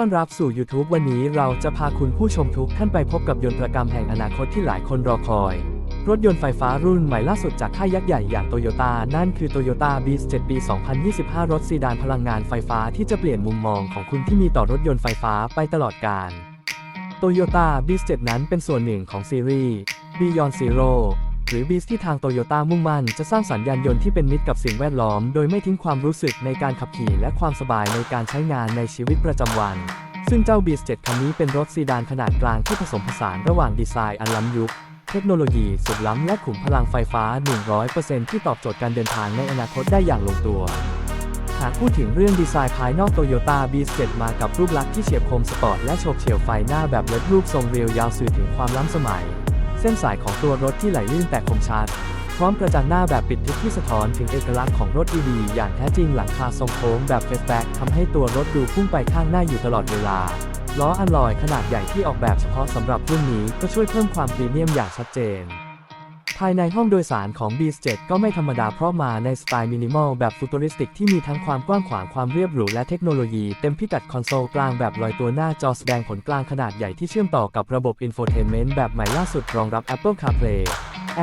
ต้อนรับสู่ YouTube วันนี้เราจะพาคุณผู้ชมทุกท่านไปพบกับยนตรกรรมแห่งอนาคตที่หลายคนรอคอย รถยนต์ไฟฟ้ารุ่นใหม่ล่าสุดจากค่ายยักษ์ใหญ่อย่างโตโยต้านั่นคือ Toyota Beast 7ปี 2025 รถซีดานพลังงานไฟฟ้าที่จะเปลี่ยนมุมมองของคุณที่มีต่อรถยนต์ไฟฟ้าไปตลอดกาล Toyota Beast 7นั้นเป็นส่วนหนึ่งของซีรีส์ Beyond Zero หรือ Beast ที่ทางโตโยต้ามุ่งมั่นจะสร้างสรรค์ยานยนต์ที่เป็นมิตรกับสิ่งแวดล้อม โดยไม่ทิ้งความรู้สึกในการขับขี่และความสบายในการใช้งานในชีวิตประจำวัน ซึ่งเจ้า Beast 7คันนี้เป็นรถซีดานขนาดกลางที่ผสมผสานระหว่างดีไซน์อันล้ำยุคเทคโนโลยีสุดล้ำและขุมพลังไฟฟ้า 100%ที่ตอบโจทย์การเดินทางในอนาคตได้อย่างลงตัว หากพูดถึงเรื่องดีไซน์ภายนอก Toyota Beast 7มากับรูปลักษณ์ที่เฉียบคมสปอร์ตและโฉบเฉี่ยวไฟหน้าแบบเล็ดรูปทรงเรียวยาวสื่อถึงความล้ำสมัย ส้นสายของตัวรถที่ไหลลื่นแต่คมชัด พร้อมกระจังหน้าแบบปิดทึบที่สะท้อนถึงเอกลักษณ์ของรถ EV อย่างแท้จริงหลังคาทรงโค้งแบบเฟสแบ็กทำให้ตัวรถดูพุ่งไปข้างหน้าอยู่ตลอดเวลา ล้ออัลลอยขนาดใหญ่ที่ออกแบบเฉพาะสำหรับรุ่นนี้ก็ช่วยเพิ่มความพรีเมียมอย่างชัดเจน ภายในห้องโดยสารของ B7 ก็ไม่ธรรมดาเพราะมาในสไตล์มินิมอลแบบฟูตูริสติกที่มีทั้งความกว้างขวางความเรียบหรูและเทคโนโลยีเต็มพิกัดคอนโซลกลางแบบลอยตัวหน้าจอแสดงผลกลางขนาดใหญ่ที่เชื่อมต่อกับระบบ Infotainment แบบใหม่ล่าสุดรองรับ Apple CarPlay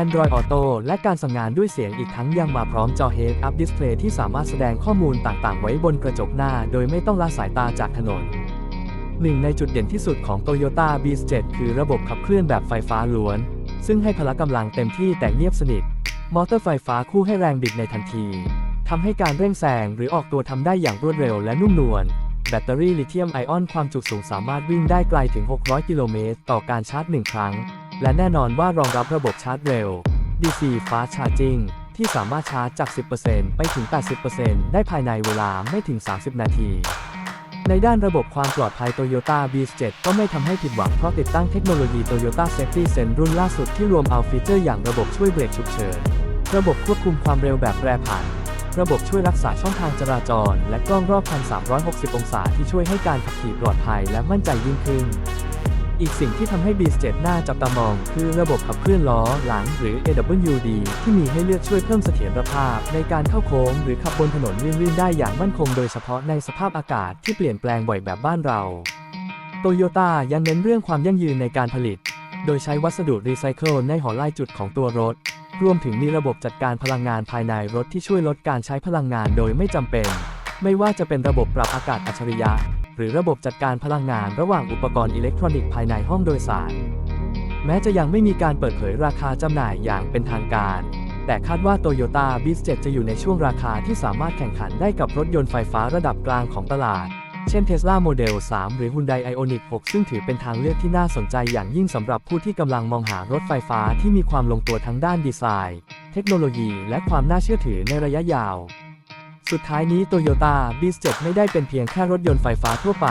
Android Auto และการสั่งงานด้วยเสียงอีกทั้งยังมาพร้อมจอ Head-Up Display ที่สามารถแสดงข้อมูลต่างๆ ไว้บนกระจกหน้า โดยไม่ต้องละสายตาจากถนนหนึ่งในจุดเด่นที่สุดของ Toyota Beast 7คือระบบขับเคลื่อนแบบไฟฟ้าล้วน ซึ่งให้พละกำลังเต็มที่แต่เงียบสนิท มอเตอร์ไฟฟ้าคู่ให้แรงบิดในทันทีทำให้การเร่งแซงหรือออกตัวทำได้อย่างรวดเร็วและนุ่มนวลแบตเตอรี่ลิเธียมไอออนความจุสูงสามารถวิ่งได้ไกลถึง 600 กิโลเมตรต่อการชาร์จ 1 ครั้ง และแน่นอนว่ารองรับระบบชาร์จเร็ว DC Fast Charging ที่สามารถชาร์จจาก 10%ไปถึง 80%ได้ภายในเวลาไม่ถึง 30 นาที ในด้านระบบความปลอดภัย Toyota Beast 7ก็ไม่ทำให้ผิดหวังเพราะติดตั้งเทคโนโลยี Toyota Safety Sense รุ่นล่าสุดที่รวมเอาฟีเจอร์อย่างระบบช่วยเบรกฉุกเฉิน ระบบควบคุมความเร็วแบบแปรผัน ระบบช่วยรักษาช่องทางจราจร และกล้องรอบคัน 360 องศาที่ช่วยให้การขับขี่ปลอดภัยและมั่นใจยิ่งขึ้น อีกสิ่งที่ทำให้ Beast 7น่าจับตามอง คือระบบขับเคลื่อนล้อหลังหรือ AWD ที่มีให้เลือกช่วยเพิ่มเสถียรภาพ ในการเข้าโค้งหรือขับบนถนนลื่นๆได้อย่างมั่นคงโดยเฉพาะในสภาพอากาศที่เปลี่ยนแปลงบ่อยแบบบ้านเราโตโยต้ายังเน้นเรื่องความยั่งยืนในการผลิต โดยใช้วัสดุรีไซเคิลในหอไล่จุดของตัวรถ รวมถึงมีระบบจัดการพลังงานภายในรถที่ช่วยลดการใช้พลังงานโดยไม่จำเป็น ไม่ว่าจะเป็นระบบปรับอากาศอัจฉริยะ หรือระบบจัดการพลังงานระหว่างอุปกรณ์อิเล็กทรอนิกส์ภายในห้องโดยสาร แม้จะยังไม่มีการเปิดเผยราคาจำหน่ายอย่างเป็นทางการ แต่คาดว่า Toyota Beast 7จะอยู่ในช่วงราคาที่สามารถแข่งขันได้กับรถยนต์ไฟฟ้าระดับกลางของตลาด เช่น Tesla Model 3 หรือ Hyundai Ioniq 6 ซึ่งถือเป็นทางเลือกที่น่าสนใจอย่างยิ่งสำหรับผู้ที่กำลังมองหารถไฟฟ้าที่มีความลงตัวทั้งด้านดีไซน์ เทคโนโลยี และความน่าเชื่อถือในระยะยาว สุดท้ายนี้ Toyota b i z 7ไม่ได้เป็นเพียงแค่รถยนต์ไฟฟ้าทั่วไป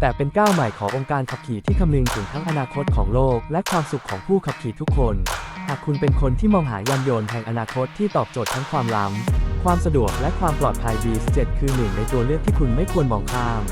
แต่เป็นก้าวใหม่ขององค์การขับขี่ที่คำนึงถึงทั้งอนาคตของโลก และความสุขของผู้ขับขี่ทุกคน หากคุณเป็นคนที่มองหายานยนต์แห่งอนาคตที่ตอบโจทย์ทั้งความล้ำความสะดวกและความปลอดภัย b i z 7คือหนึ่งในตัวเลือกที่คุณไม่ควรมองข้าม